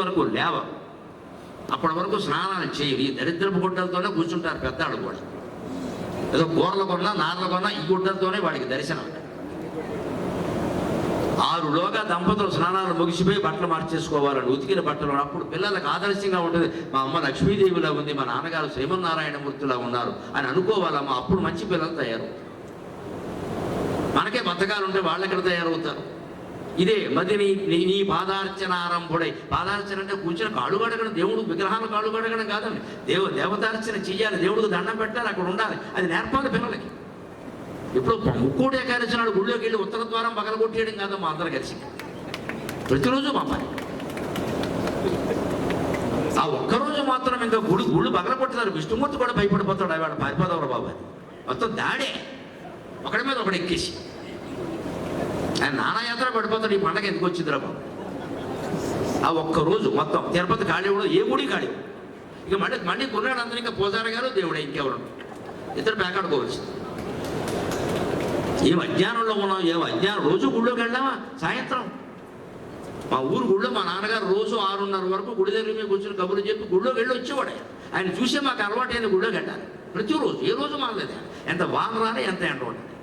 వరకు లేవ. అప్పటి వరకు స్నానాలు చేయరు. ఈ దరిద్రపు గుడ్డలతోనే కూర్చుంటారు పెద్దాడు కూడా. ఏదో కూరల కొన్నా నార్ల కొన్నా ఈ గుడ్డలతోనే వాడికి దర్శనం. ఆరులోగా దంపతులు స్నానాలు ముగిసిపోయి బట్టలు మార్చేసుకోవాలని ఉతికిన బట్టలు అప్పుడు పిల్లలకు ఆదర్శంగా ఉంటుంది. మా అమ్మ లక్ష్మీదేవిలా ఉంది మా నాన్నగారు శ్రీమన్నారాయణమూర్తిలా ఉన్నారు అని అనుకోవాలమ్మా. అప్పుడు మంచి పిల్లలు తయారు మనకే బతకాలు ఉంటే వాళ్ళెక్కడ తయారవుతారు? ఇదే మది నీ నీ పాదార్చనారంభుడై. పాదార్చన అంటే కూర్చొని కాళ్ళు కడగడం దేవుడు విగ్రహాలు కాళ్ళు కడగడం కాదండి. దేవ దేవతార్చన చెయ్యాలి దేవుడికి దండం పెట్టాలి అక్కడ ఉండాలి. అది నేర్పాలి పిల్లలకి. ఇప్పుడు ముక్కోటి ఏకాదశి నాడు గుళ్ళోకి వెళ్ళి ఉత్తర ద్వారం పగల కొట్టేయడం కాదు మా అందరు కలిసి ప్రతిరోజు మా పని. ఆ ఒక్కరోజు మాత్రం ఇంకా గుడి గుళ్ళు పగల కొట్టుతారు విష్ణుమూర్తి కూడా భయపడిపోతాడు ఆవిడ పారిపోదవరు బాబు మొత్తం దాడే. ఒకడి మీద ఒకటి ఎక్కేసి. ఆయన నానాయాత్ర పడిపోతాడు ఈ పండగ ఎందుకు వచ్చిందిరా బాబు? ఆ ఒక్క రోజు మొత్తం తిరుపతి ఖాళీ కూడా ఏ గుడి ఖాళీ? ఇక మళ్ళీ మళ్ళీ కొన్నాడు అందరూ ఇంకా పూజారి గారు దేవుడే ఇంకెవరు? ఇద్దరు పేకాడుకోవచ్చు ఏం అజ్ఞానంలో ఉన్నాం ఏం అజ్ఞానం రోజు గుళ్ళోకి వెళ్ళామా సాయంత్రం? మా ఊరు గుళ్ళో మా నాన్నగారు రోజు ఆరున్నర వరకు గుడి దగ్గర మీద కూర్చొని కబుర్లు చెప్పి గుళ్ళోకి వెళ్ళి వచ్చేవాడు. ఆయన. ఆయన చూసే మాకు అలవాటైన గుళ్ళోకి వెళ్ళాలి. ప్రతిరోజు ఏ రోజు మానలేదు ఎంత వాన రాని ఎంత ఎండ ఉండదు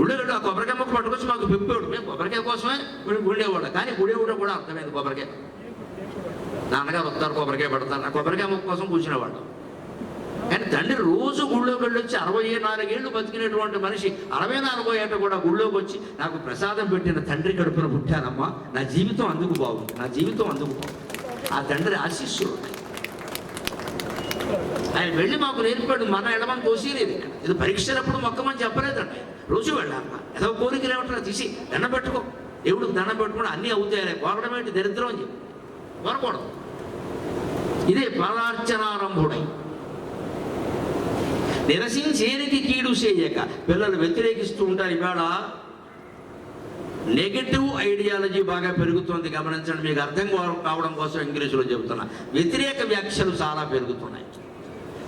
ఉండేవాడు ఆ కొబ్బరికాయ మొక్క పట్టుకొచ్చి మాకు పెప్పేవాడు మేము కొబ్బరికాయ కోసమే ఉండేవాడు కానీ ఉండేవాడు కూడా అర్థమైంది కొబ్బరికాయ. నాన్నగారు వస్తారు కొబ్బరికాయ పడతారు. ఆ కొబ్బరికాయ మొక్క కోసం కూర్చునేవాడు కానీ తండ్రి రోజు గుళ్ళోకి వెళ్ళొచ్చి అరవై నాలుగేళ్ళు బతికినటువంటి మనిషి అరవై నాలుగో ఏట కూడా గుళ్ళోకి వచ్చి నాకు ప్రసాదం పెట్టిన తండ్రి కడుపున పుట్టానమ్మా నా జీవితం అందుకు బాగుంది. నా జీవితం అందుకు బాగుంది. ఆ తండ్రి ఆశీస్సులు ఆయన వెళ్ళి మాకు నేర్పాడు మన ఎడమని కోసేయలేదు ఇక్కడ ఇది పరీక్షలప్పుడు మొక్కమని చెప్పలేదండి రోజు వెళ్ళాలన్న ఏదో కోరికలు ఏమంటారు తీసి దండ పెట్టుకో. దేవుడికి దండం పెట్టుకుని అన్నీ అవుతాయని కోరడం ఏంటి? దరిద్రం అని చెప్పి. కోరకూడదు ఇదే పాదార్చనారంభుడై నిరసించేనికి కీడు చేయక పిల్లలు వ్యతిరేకిస్తూ ఉంటారు. ఇవాళ నెగటివ్ ఐడియాలజీ బాగా పెరుగుతోంది. గమనించండి మీకు అర్థం కావడం కోసం ఇంగ్లీషులో చెబుతున్నా. వ్యతిరేక వ్యాఖ్యలు చాలా పెరుగుతున్నాయి.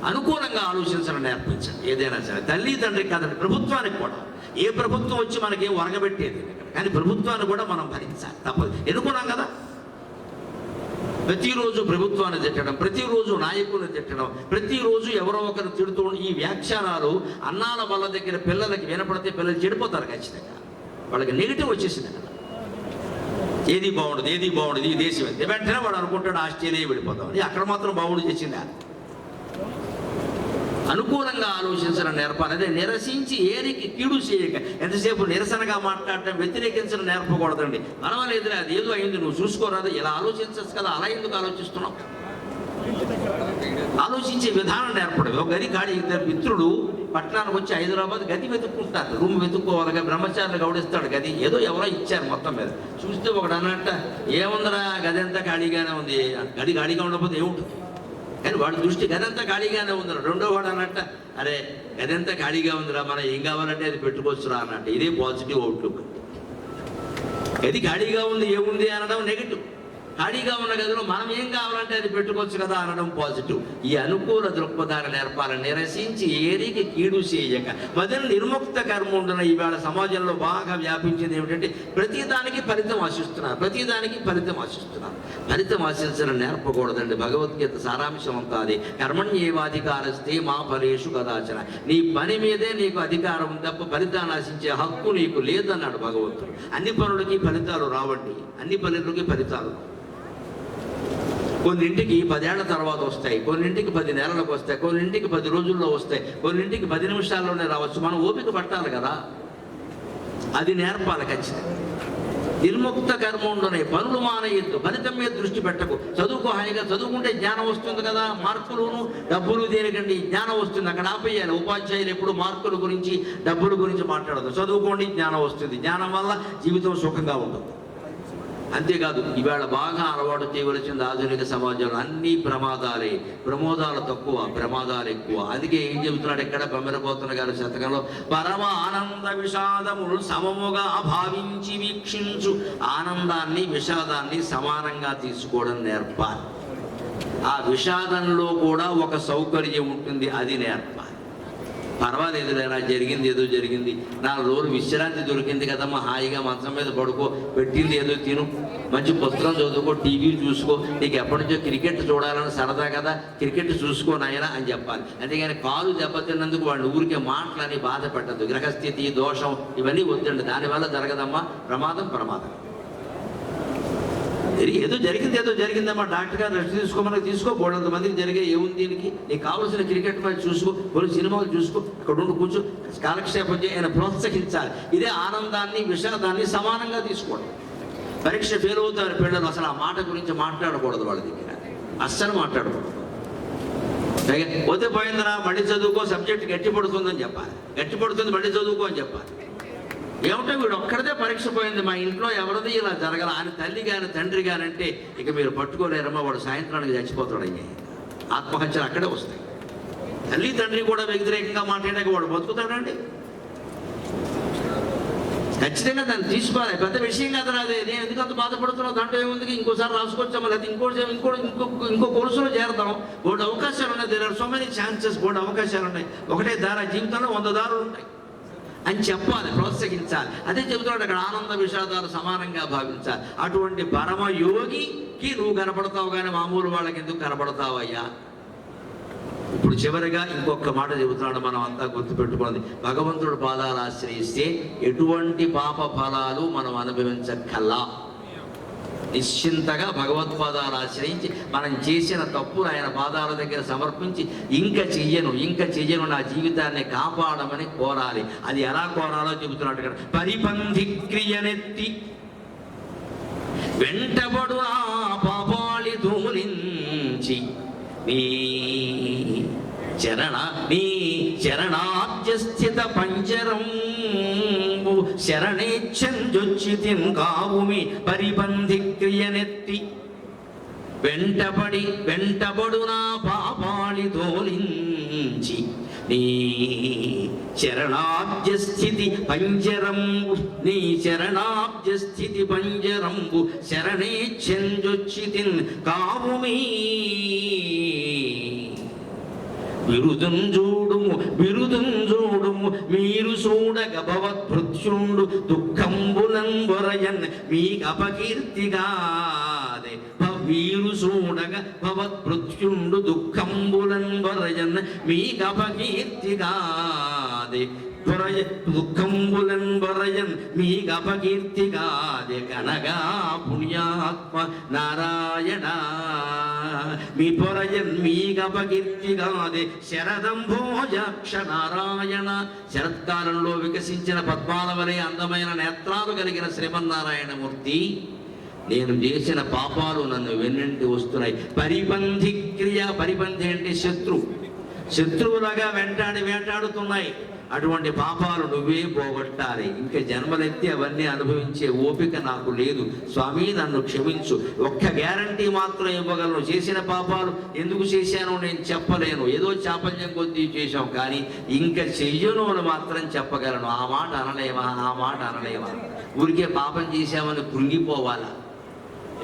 అనుకూలంగా ఆలోచించడం నేర్పించండి. ఏదైనా సరే. తల్లి తండ్రి కాదండి ప్రభుత్వానికి కూడా. ఏ ప్రభుత్వం వచ్చి మనకి వరగబెట్టేది? కానీ ప్రభుత్వాన్ని కూడా మనం భరించాలి. తప్పదు. ఎన్నుకున్నాం కదా? ప్రతిరోజు ప్రభుత్వాన్ని తిట్టడం ప్రతిరోజు నాయకులను తిట్టడం ప్రతిరోజు ఎవరో ఒకరు తిడుతూ ఈ వ్యాఖ్యానాలు అన్నాల వాళ్ళ దగ్గర పిల్లలకి వినపడితే పిల్లలు చెడిపోతారు ఖచ్చితంగా. వాళ్ళకి నెగిటివ్ వచ్చేసింది కదా. ఏది బాగుండదు ఏది బాగుండదు ఈ దేశం వెంటనే వాడు అనుకుంటాడు ఆస్ట్రేలియా వెళ్ళిపోతాం అక్కడ మాత్రం బాగుండి చేసిందా అనుకూలంగా ఆలోచించడం నేర్పాలి అదే నిరసించి ఏరికి కీడు చేయక ఎంతసేపు నిరసనగా మాట్లాడటం వ్యతిరేకించడం నేర్పకూడదండి. పర్వాలేదులే అది ఏదో అయింది నువ్వు చూసుకోరాదు ఇలా ఆలోచించచ్చు కదా అలా ఎందుకు ఆలోచిస్తున్నావు? ఆలోచించే విధానం నేర్పడం ఒక గది కాడి ఇద్దరు మిత్రుడు పట్టణానికి వచ్చి హైదరాబాద్ గది వెతుక్కుంటారు. రూమ్ వెతుక్కోవాలిగా బ్రహ్మచారులు గౌడిస్తాడు గది. ఏదో ఎవరో ఇచ్చారు మొత్తం మీద. చూస్తే ఒకడు అన్నట్ట ఏముందిరా గది ఎంత ఖాళీగానే ఉంది. గది ఖాళీగా ఉండకపోతే ఏముంటుంది? కానీ వాడి దృష్టి గదంతా ఖాళీగానే ఉందిరా రెండో వాడు అన్నట్ట అరే గదంతా ఖాళీగా ఉందిరా మనం ఏం కావాలంటే అది పెట్టుకోవచ్చురా అన్నట్టు. ఇదే పాజిటివ్ అవుట్లుక్. గది ఖాళీగా ఉంది ఏముంది అనడం నెగిటివ్. ఖాళీగా ఉన్న గదిలో మనం ఏం కావాలంటే అది పెట్టుకోవచ్చు కదా అనడం పాజిటివ్. ఈ అనుకూల దృక్పథాన్ని నేర్పాలని నిరసించి ఏరికి కీడు చేయక. మదిని నిర్ముక్త కర్మ ఉండన ఈవేళ సమాజంలో బాగా వ్యాపించింది ఏమిటంటే ప్రతిదానికి ఫలితం ఆశిస్తున్నారు. ప్రతిదానికి ఫలితం ఆశిస్తున్నారు. ఫలితం ఆశించడం నేర్పకూడదండి. భగవద్గీత సారాంశం అంతా అది. కర్మణ్యేవాధికారస్తే మా ఫలేషు కదాచన. నీ పని మీదే నీకు అధికారం తప్ప ఫలితాన్ని ఆశించే హక్కు నీకు లేదన్నాడు భగవంతుడు. అన్ని పనులకి ఫలితాలు రావండి. అన్ని పనులకి ఫలితాలు రావు. కొన్నింటికి పదేళ్ళ తర్వాత వస్తాయి కొన్నింటికి పది నెలలకు వస్తాయి కొన్నింటికి పది రోజుల్లో వస్తాయి కొన్నింటికి పది నిమిషాల్లోనే రావచ్చు. మనం ఓపిక పట్టాలి కదా? అది నేర్పాలి ఖచ్చితంగా. నిర్ముక్త కర్మంలోనే పనులు మానేయద్దు ఫలితం మీద దృష్టి పెట్టకు. చదువుకో హాయిగా చదువుకుంటే జ్ఞానం వస్తుంది కదా? మార్కులును డబ్బులు దేనికండి? జ్ఞానం వస్తుంది. అక్కడ ఆపేయాలి. ఉపాధ్యాయులు ఎప్పుడు మార్కుల గురించి డబ్బుల గురించి మాట్లాడదు చదువుకోండి జ్ఞానం వస్తుంది. జ్ఞానం వల్ల జీవితం సుఖంగా ఉంటుంది. అంతేకాదు ఇవాళ బాగా అలవాటు చేయవలసింది ఆధునిక సమాజంలో అన్ని ప్రమాదాలే. ప్రమోదాలు తక్కువ ప్రమాదాలు ఎక్కువ. అందుకే ఏం చెబుతున్నాడు? ఎక్కడ బొమ్మెరపోతున్న గారి శతకంలో? పరమ ఆనంద విషాదములు సమముగా భావించి వీక్షించు. ఆనందాన్ని విషాదాన్ని సమానంగా తీసుకోవడం నేర్పాలి. ఆ విషాదంలో కూడా ఒక సౌకర్యం ఉంటుంది అది నేర్పాలి. పర్వాలేదు లేరా జరిగింది ఏదో జరిగింది. నాలుగు రోజులు విశ్రాంతి దొరికింది కదమ్మా హాయిగా మంచం మీద పడుకో పెట్టింది ఏదో తిను. మంచి పుస్తకం చదువుకో టీవీ చూసుకో. నీకు ఎప్పటి నుంచో క్రికెట్ చూడాలని సరదా కదా క్రికెట్ చూసుకో నాయనా అని చెప్పాలి. అంతేగాని కాలు దెబ్బతిన్నందుకు వాళ్ళు ఊరికే మాటలని బాధ పెట్టద్దు. గ్రహస్థితి దోషం ఇవన్నీ వద్దండి. దానివల్ల జరగదమ్మా ప్రమాదం ప్రమాదం. ఏదో జరిగింది ఏదో జరిగిందమ్మా. డాక్టర్ గారు రెస్ట్ తీసుకోమని తీసుకో బోడంత మందికి జరిగే ఏముంది దీనికి? నీకు కావాల్సిన క్రికెట్ మ్యాచ్ చూసుకో కొన్ని సినిమాలు చూసుకో అక్కడ ఉండి కూర్చో కాలక్షేపం చేయి ఆయన ప్రోత్సహించాలి. ఇదే ఆనందాన్ని విషాదాన్ని సమానంగా తీసుకోవడం పరీక్ష ఫెయిల్ అవుతారు పిల్లలు అసలు ఆ మాట గురించి మాట్లాడకూడదు వాళ్ళ దగ్గర. అస్సలు మాట్లాడకూడదు. పోతే పోయిందిరా మళ్ళీ చదువుకో సబ్జెక్ట్ గట్టి పడుతుందని చెప్పాలి. గట్టి పడుతుంది మళ్ళీ చదువుకో అని చెప్పాలి. ఏమంటే వీడు ఒక్కడిదే పరీక్ష పోయింది మా ఇంట్లో ఎవరిది ఇలా జరగల? ఆయన తల్లి కానీ తండ్రి కానీ అంటే ఇక మీరు పట్టుకోలేరమ్మా వాడు సాయంత్రానికి చచ్చిపోతాడు అయ్యి. ఆత్మహత్యలు అక్కడే వస్తాయి. తల్లి తండ్రి కూడా వ్యతిరేకంగా మాట్లాడాక వాడు బతుకుతాడండి. ఖచ్చితంగా దాన్ని తీసుకోవాలి. పెద్ద విషయం కదా అదే. నేను ఎందుకు అంత బాధపడుతున్నావు దాంట్లో ఏముంది? ఇంకోసారి రాసుకొచ్చాము? లేదా ఇంకోటి ఇంకో ఇంకో ఇంకో కోర్సులో చేరదాం బోర్డు అవకాశాలు ఉన్నాయి. There are so many chances board అవకాశాలు ఉన్నాయి. ఒకటే దారా జీవితంలో వంద దారులు ఉంటాయి. అని చెప్పాలి ప్రోత్సహించాలి. అదే చెబుతున్నాడు అక్కడ ఆనంద విషాదాలు సమానంగా భావించాలి. అటువంటి పరమ యోగికి నువ్వు కనపడతావు కానీ మామూలు వాళ్ళకి ఎందుకు కనపడతావయ్యా ఇప్పుడు చివరిగా ఇంకొక మాట చెబుతున్నాడు మనం అంతా గుర్తుపెట్టుకోండి. భగవంతుడు పాదాలు ఆశ్రయిస్తే ఎటువంటి పాప ఫలాలు మనం అనుభవించక్కల్లా నిశ్చింతగా భగవత్పాదాలు ఆశ్రయించి మనం చేసిన తప్పులు ఆయన పాదాల దగ్గర సమర్పించి ఇంకా చెయ్యను ఇంకా చెయ్యను నా జీవితాన్ని కాపాడమని కోరాలి. అది ఎలా కోరాలో చెబుతున్నాడు ఇక్కడ. పరిపంధి క్రియనెత్తి వెంటబడు ఆ పాపాళి దూలించి నీ చరణ నీ చరణాబ్జస్థిత పంజరం శరణేచ్ఛంజొచ్చి తింకావుమి పరిబంధి క్రియనెత్తి వెంటబడి వెంటబడు నా పాపాళి తోలించి నీ శరణాబ్జస్థితి పంజరంబు నీ శరణాబ్జస్థితి పంజరంబు శరణేచ్ఛంజొచ్చి తిన్ కావుమీ విరుదం చూడుము విరుదం చూడుము మీరు చూడగ భవద్భృత్యుండు దుఃఖంబులం వరయన్ మీకు అపకీర్తిగాదే. వీరు చూడగ భవద్భృత్యుండు దుఃఖంబులం వరయన్ మీకు అపకీర్తిగాదే. పొరయ దుఃఖంబులన్ వరయన్ మీకు అపకీర్తిగాదే కనగా పుణ్యాత్మ నారాయణ మీ పొరయన్ మీగపకీర్తిగాదే శరదం భోజాక్ష నారాయణ శరత్కాలంలో వికసించిన పద్మాల వలె అందమైన నేత్రాలు కలిగిన శ్రీమన్నారాయణమూర్తి నేను చేసిన పాపాలు నన్ను వెన్నంటి వస్తున్నాయి పరిబంధి క్రియ పరిబంధి అంటే శత్రు శత్రువులాగా వెంటాడి వేటాడుతున్నాయి అటువంటి పాపాలు నువ్వే పోగొట్టాలి. ఇంకా జన్మలెత్తి అవన్నీ అనుభవించే ఓపిక నాకు లేదు. స్వామి నన్ను క్షమించు. ఒక్క గ్యారంటీ మాత్రం ఇవ్వగలను. చేసిన పాపాలు ఎందుకు చేశానో నేను చెప్పలేను. ఏదో చాపల్యం కొద్దీ చేశాం కానీ ఇంకా చెయ్యను అని మాత్రం చెప్పగలను. ఆ మాట అనలేమా ఆ మాట అనలేమా ఊరికే పాపం చేశామని కృంగిపోవాలా?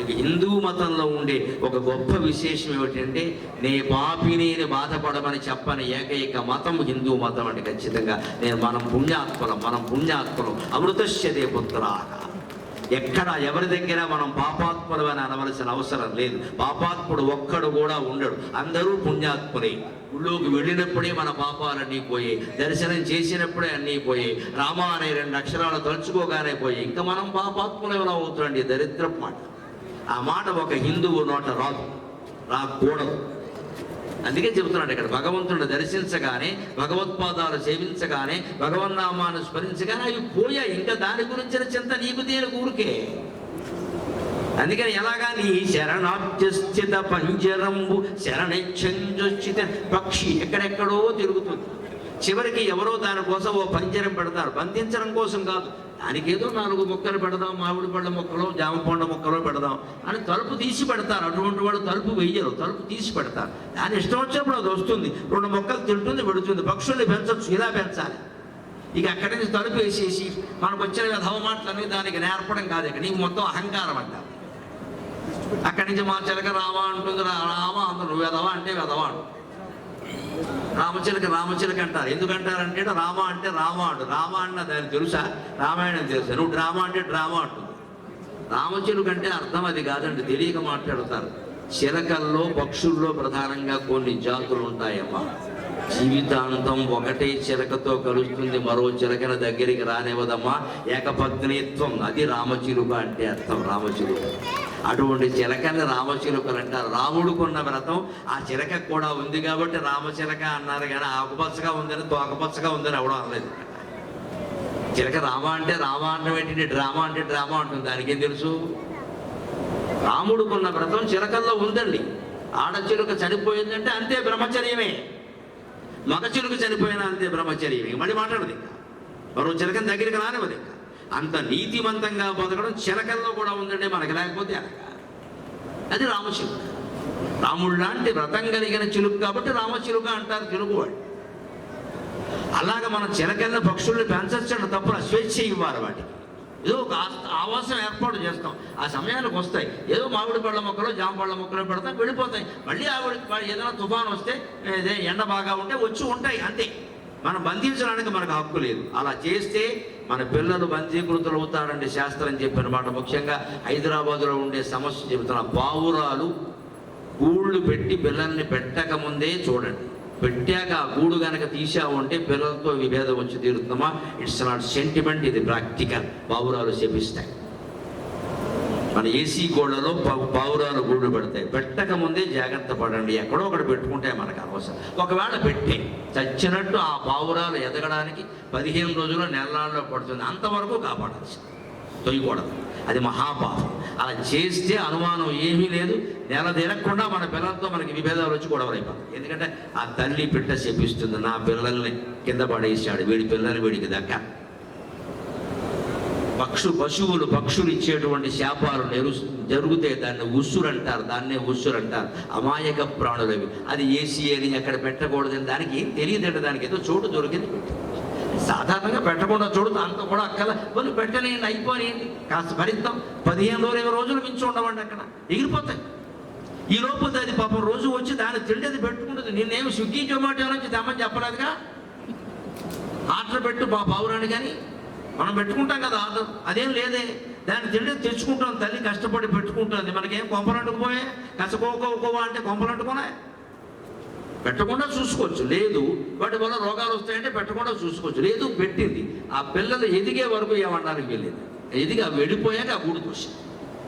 ఇక హిందూ మతంలో ఉండే ఒక గొప్ప విశేషం ఏమిటంటే నే పాపి నేను బాధపడమని చెప్పని ఏకైక మతం హిందూ మతం అంటే ఖచ్చితంగా. నేను మనం పుణ్యాత్మలం మనం పుణ్యాత్మలం అమృతశ్యదే పుత్రాక. ఎక్కడ ఎవరి దగ్గర మనం పాపాత్ముడు అని అనవలసిన అవసరం లేదు. పాపాత్ముడు ఒక్కడు కూడా ఉండడు. అందరూ పుణ్యాత్ములే. ఊళ్ళోకి వెళ్ళినప్పుడే మన పాపాలన్నీ పోయాయి. దర్శనం చేసినప్పుడే అన్నీ పోయాయి. రామ అనే రెండు అక్షరాలు తలుచుకోగానే పోయాయి. ఇంకా మనం పాపాత్ములు ఎవరో అవుతుందండి దరిద్రం మాట. ఆ మాట ఒక హిందువు నోట రాదు రాకూడదు. అందుకే చెబుతున్నాడు ఇక్కడ భగవంతుడు దర్శించగానే భగవత్పాదాలు సేవించగానే భగవన్నామాన్ని స్మరించగానే అవి పోయాయి. ఇంకా దాని గురించిన చింత నీకు దేని ఊరికే. అందుకని ఎలాగా నీ శరణాబ్జస్థిత పంజరంబు శరణిచ్చంజొచ్చిత పక్షి ఎక్కడెక్కడో తిరుగుతుంది. చివరికి ఎవరో దానికోసం ఓ పంజరం పెడతారు. బంధించడం కోసం కాదు దానికేదో నాలుగు మొక్కలు పెడదాం మామిడి పళ్ళ మొక్కలు జామ పండ్ల మొక్కలు పెడదాం. అని తలుపు తీసి పెడతారు. అటువంటి వాడు తలుపు వెయ్యరు తలుపు తీసి పెడతారు. దాని ఇష్టం వచ్చినప్పుడు అది వస్తుంది. రెండు మొక్కలు తింటుంది పెడుతుంది పక్షుల్ని పెంచవచ్చు ఇలా పెంచాలి. ఇక అక్కడి నుంచి తలుపు వేసేసి మనకు వచ్చిన విధవ మాటలన్నీ దానికి నేర్పడం కాదు ఇక. నీకు మొత్తం అహంకారం అంట. అక్కడి నుంచి మా చిలక రావా అంటుంది. రా- రావా అందరు నువ్వు వెదవా అంటే వెదవా అంటుంది. రామచిలక రామచిలక అంటారు. ఎందుకంటారంటే రామ అంటే రామ అంటు రామ అన్న దానికి తెలుసా? రామాయణం తెలుసా? నువ్వు డ్రామా అంటే డ్రామా అంటుంది. రామచిలుక అంటే అర్థం అది కాదండి. తెలియక మాట్లాడతారు. చిలకల్లో పక్షుల్లో ప్రధానంగా కొన్ని జాతులు ఉంటాయమ్మా. జీవితాంతం ఒకటే చిలకతో కలుస్తుంది. మరో చిలకన దగ్గరికి రానివ్వదమ్మా. ఏకపత్నిత్వం. అది రామచిలుక అంటే అర్థం. రామచిలుక. అటువంటి చిలకని రామచిలుకలు అంటారు. రాముడుకున్న వ్రతం ఆ చిలక కూడా ఉంది కాబట్టి రామచిలక అన్నారు కానీ ఆకుపచ్చగా ఉందని తోకపచ్చగా ఉందని ఎవడం అనలేదు. చిలక రామ అంటే రామ అంటే ఏంటి డ్రామా అంటే డ్రామా అంటుంది. దానికేం తెలుసు? రాముడుకున్న వ్రతం చిలకల్లో ఉందండి. ఆడచిలుక చనిపోయిందంటే అంతే బ్రహ్మచర్యమే. మగ చిలుక చనిపోయినా అంతే బ్రహ్మచర్యమే. మళ్ళీ మాట్లాడదు ఇంకా. మరో చిలకని దగ్గరికి రానివ్వదు ఇంకా. అంత నీతివంతంగా బతకడం చిలకల్లో కూడా ఉందండి మనకి లేకపోతే ఎలాగా? అది రామచిలుక. రాముడు లాంటి వ్రతం కలిగిన చిలుక కాబట్టి రామచిలుక అంటారు తెలుగువాడు అలాగ మన చిలకల్ల పక్షుల్ని పెంచచ్చండి తప్పున స్వేచ్ఛ ఇవ్వాలి వాటికి. ఏదో ఒక ఆవాసం ఏర్పాటు చేస్తాం. ఆ సమయానికి వస్తాయి. ఏదో మామిడి పళ్ళ మొక్కలు జామ పళ్ళ మొక్కలు పెడతాం వెళ్ళిపోతాయి. మళ్ళీ ఆవిడ ఏదైనా తుఫాను వస్తే ఏదే ఎండ బాగా ఉంటే వచ్చి ఉంటాయి అంతే. మనం బంధించడానికి మనకు హక్కు లేదు. అలా చేస్తే మన పిల్లలు బంధీకృతులు అవుతారండి శాస్త్రం చెప్పిన మాట. ముఖ్యంగా హైదరాబాదులో ఉండే సమస్య చెబుతున్న పావురాలు గూళ్ళు పెట్టి పిల్లల్ని పెట్టకముందే చూడండి. పెట్టాక ఆ గూడు కనుక తీసావు అంటే పిల్లలతో విభేదం వచ్చి తీరుతున్నామా ఇట్స్ నాట్ సెంటిమెంట్ ఇది ప్రాక్టికల్ పావురాలు చేపిస్తాయి మన ఏసీ గోళ్ళలో పావురాలు గూడు పెడతాయి. పెట్టక ముందే జాగ్రత్త పడండి. ఎక్కడో ఒకటి పెట్టుకుంటే మనకు అవసరం ఒకవేళ పెట్టే చచ్చినట్టు ఆ పావురాలు ఎదగడానికి పదిహేను రోజులు నెలల్లో పడుతుంది. అంతవరకు కాపాడాల్సింది తొయ్యకూడదు. అది మహాపాపం. అలా చేస్తే అనుమానం ఏమీ లేదు. నెల తిరగకుండా మన పిల్లలతో మనకి విభేదాలు వచ్చి గొడవలు అయిపోతాయి. ఎందుకంటే ఆ తల్లి పిట్ట చెప్పిస్తుంది నా పిల్లల్ని కింద పడేసాడు వీడి పిల్లలు వీడికి దక్క. పక్షు పశువులు పక్షులు ఇచ్చేటువంటి శాపాలు నెరు జరుగుతే దాన్ని ఉస్సురు అంటారు దాన్నే ఉస్సురు అంటారు అమాయక ప్రాణులు అవి అది ఏసీ అని ఎక్కడ పెట్టకూడదని దానికి ఏం తెలియదంటే దానికి ఏదో చోటు దొరికింది. సాధారణంగా పెట్టకుండా చూడు దాంతో కూడా అక్కల వాళ్ళు పెట్టలేండి అయిపోయింది కాస్త భరిద్దాం పదిహేను రోజులు ఇరవై రోజులు మించి ఉండవండి అక్కడ. ఎగిరిపోతాయి. ఈ లోపు అది పాపం రోజు వచ్చి దాన్ని తిండేది పెట్టుకుంటుంది నిన్నేమి స్విగ్గీ జొమాటో నుంచి తెమ్మని చెప్పలేదుగా? ఆర్డర్ పెట్టు మా పావురాని కానీ మనం పెట్టుకుంటాం కదా ఆర్డర్. అదేం లేదే. దాన్ని తిండి తెచ్చుకుంటాం. తల్లి కష్టపడి పెట్టుకుంటుంది. మనకేం కొంపలంటుకుపోయే కసకోకోకోవా అంటే కొంపలంటుకున్నా పెట్టకుండా చూసుకోవచ్చు. లేదు. వాటి వల్ల రోగాలు వస్తాయంటే పెట్టకుండా చూసుకోవచ్చు. లేదు పెట్టింది. ఆ పిల్లలు ఎదిగే వరకు ఏమనడానికి వెళ్ళేది ఎదిగి అవి వెళ్ళిపోయాక ఆ గూడు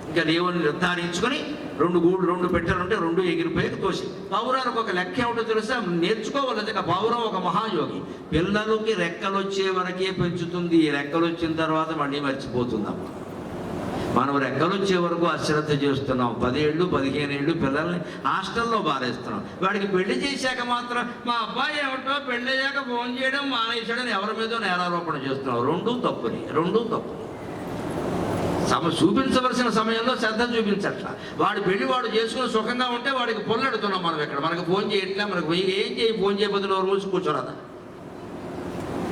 ఇంకా దేవుని నిర్ధారించుకొని రెండు గూడు రెండు పెట్టాలంటే రెండు ఎగిరిపోయాక తోసి పావురానికి ఒక లెక్క ఏమిటో తెలుసా? నేర్చుకోవాలి ఇక పావురం ఒక మహాయోగి. పిల్లలకి రెక్కలు వచ్చే వరకే పెంచుతుంది. ఈ రెక్కలు వచ్చిన తర్వాత మళ్ళీ మర్చిపోతుందమ్మా మనం రెక్కలు వచ్చే వరకు అశ్రద్ధ చేస్తున్నాం. పదేళ్ళు పదిహేను ఏళ్ళు పిల్లల్ని హాస్టల్లో బారేస్తున్నాం వాడికి పెళ్ళి చేశాక మాత్రం మా అబ్బాయి ఏమిటో పెళ్ళయ్యాక ఫోన్ చేయడం మానేశాడని ఎవరి మీదో నేరారోపణ చేస్తున్నాం. రెండూ తప్పుని రెండూ తప్పుని సమ చూపించవలసిన సమయంలో శ్రద్ధ చూపించట్ల. వాడు పెళ్ళి వాడు చేసుకుని సుఖంగా ఉంటే వాడికి పొల్లెడుతున్నాం మనం ఇక్కడ. మనకు ఫోన్ చేయట్లే మనకు ఏం చేయి ఫోన్ చేయబోతున్న రోజు కూర్చోరాదా.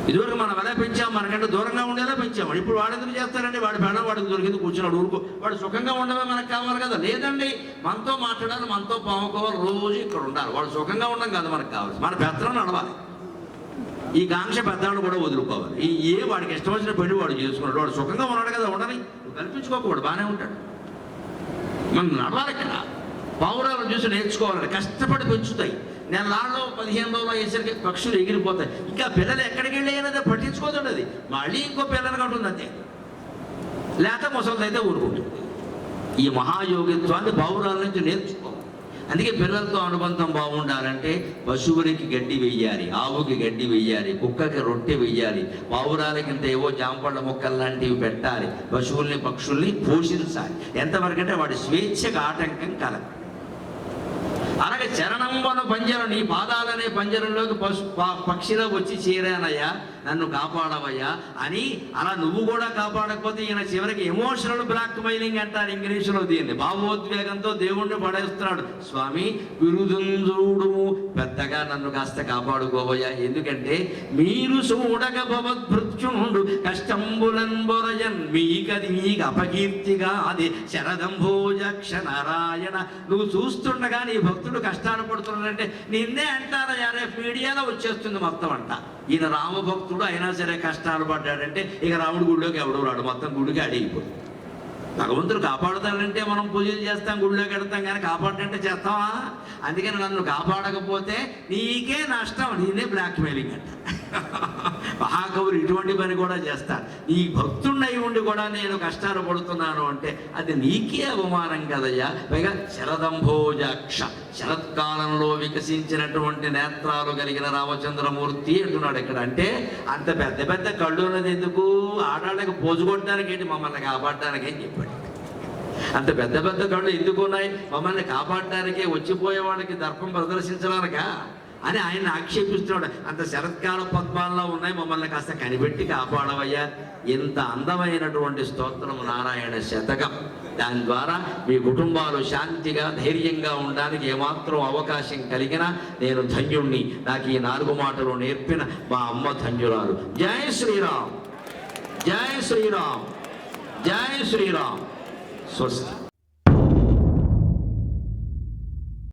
ఇదివరకు మనం ఎలా పెంచాం? మనకంటే దూరంగా ఉండేలా పెంచాము ఇప్పుడు వాడు ఎందుకు చేస్తారండి వాడి పెళ్ళం వాడికి దొరికింది కూర్చున్నాడు ఊరుకో. వాడు సుఖంగా ఉండమే మనకు కావాలి కదా? లేదండి. మనతో మాట్లాడాలి మనతో పాముకోవాలి రోజు ఇక్కడ ఉండాలి. వాడు సుఖంగా ఉండడం కాదు మనకు కావాలి. మన పెత్తనం నడవాలి. ఈ కాంక్ష పెద్దవాడు కూడా వదులుకోవాలి. ఈ ఏ వాడికి ఇష్టం వచ్చిన పెళ్ళి వాడు చేసుకున్నాడు. వాడు సుఖంగా ఉన్నాడు కదా ఉండని. నువ్వు కల్పించుకోకూడదు బాగానే ఉంటాడు. మనం నడవాలి ఇక్కడ పావురాలను చూసి నేర్చుకోవాలని కష్టపడి పెంచుతాయి. నెలలో పదిహేను రోజులు అయ్యేసరికి పక్షులు ఎగిరిపోతాయి. ఇంకా పిల్లలు ఎక్కడికి వెళ్ళి పట్టించుకోదండి మళ్ళీ ఇంకో పిల్లలు కట్టుంది అంతే. లేక ముసలిదైతే ఊరుకుంటుంది. ఈ మహాయోగిత్వాన్ని పావురాల నుంచి నేర్చుకోవాలి అందుకే పిల్లలతో అనుబంధం బాగుండాలంటే పశువులకి గడ్డి వెయ్యాలి ఆవుకి గడ్డి వెయ్యాలి కుక్కకి రొట్టె వెయ్యాలి పావురాలకి ఇంత ఏవో జాంపళ్ళ మొక్కలు లాంటివి పెట్టాలి పశువుల్ని పక్షుల్ని పోషించాలి. ఎంతవరకు అంటే వాడి స్వేచ్ఛకు ఆటంకం కలగ అలాగే చరణంబన పంజరం నీ పాదాలనే పంజరంలోకి పశు పక్షిలో వచ్చి చేరానయ్యా నన్ను కాపాడవయ్యా అని అలా నువ్వు కూడా కాపాడకపోతే ఈయన చివరికి ఎమోషనల్ బ్లాక్ మెయిలింగ్ అంటారు ఇంగ్లీషులో దీన్ని. భావోద్వేగంతో దేవుణ్ణి పడేస్తున్నాడు. స్వామి విరుదుంజుడు పెద్దగా నన్ను కాస్త కాపాడుకోవయ్యా. ఎందుకంటే మీరు చూడక భవద్భృత్యుండు. కష్టంబులన్ బొరయన్ మీకది మీకు అపకీర్తిగా అది శరదంభోజక్ష నారాయణ నువ్వు చూస్తుండగా నీ భక్తుడు కష్టాలు పడుతున్నాడంటే నిన్నే అంటారా రేపు మీడియాలో వచ్చేస్తుంది మొత్తం అంట ఈయన రామభక్తుడు అయినా సరే కష్టాలు పడ్డాడంటే ఇక రాముడు గుడిలోకి ఎవడు రాడు. మొత్తం గుడికి అడిగిపోతుంది భగవంతుడు కాపాడుతాడంటే మనం పూజలు చేస్తాం గుడిలోకి వెడతాం కానీ కాపాడంటే చేస్తావా? అందుకని నన్ను కాపాడకపోతే నీకే నష్టం. నేనే బ్లాక్మెయిలింగ్ అంట. మహాకవులు ఇటువంటి పని కూడా చేస్తారు. నీ భక్తున్నై ఉండి కూడా నేను కష్టాలు పడుతున్నాను అంటే అది నీకే అవమానం కదయ్యా. పైగా శరదంభోజాక్ష శరత్కాలంలో వికసించినటువంటి నేత్రాలు కలిగిన రామచంద్రమూర్తి అంటున్నాడు ఇక్కడ. అంటే అంత పెద్ద పెద్ద కళ్ళు ఉన్నది ఎందుకు? ఆడాళ్ళకి పోజు కొట్టడానికి ఏంటి? మమ్మల్ని కాపాడడానికి అని చెప్పాడు. అంత పెద్ద పెద్ద కళ్ళు ఎందుకు ఉన్నాయి? మమ్మల్ని కాపాడటానికే వచ్చిపోయే వాళ్ళకి దర్పం ప్రదర్శించడానికా? అని ఆయన ఆక్షేపిస్తున్నాడు. అంత శరత్కాల పద్మాల్లో ఉన్నాయి. మమ్మల్ని కాస్త కనిపెట్టి కాపాడవయ్యా. ఇంత అందమైనటువంటి స్తోత్రం నారాయణ శతకం. దాని ద్వారా మీ కుటుంబాలు శాంతిగా ధైర్యంగా ఉండడానికి ఏమాత్రం అవకాశం కలిగినా నేను ధన్యుణ్ణి. నాకు ఈ నాలుగు మాటలు నేర్పిన మా అమ్మ ధన్యురాలు. జై శ్రీరామ్. జై శ్రీరామ్. జై శ్రీరామ్. స్వస్తి.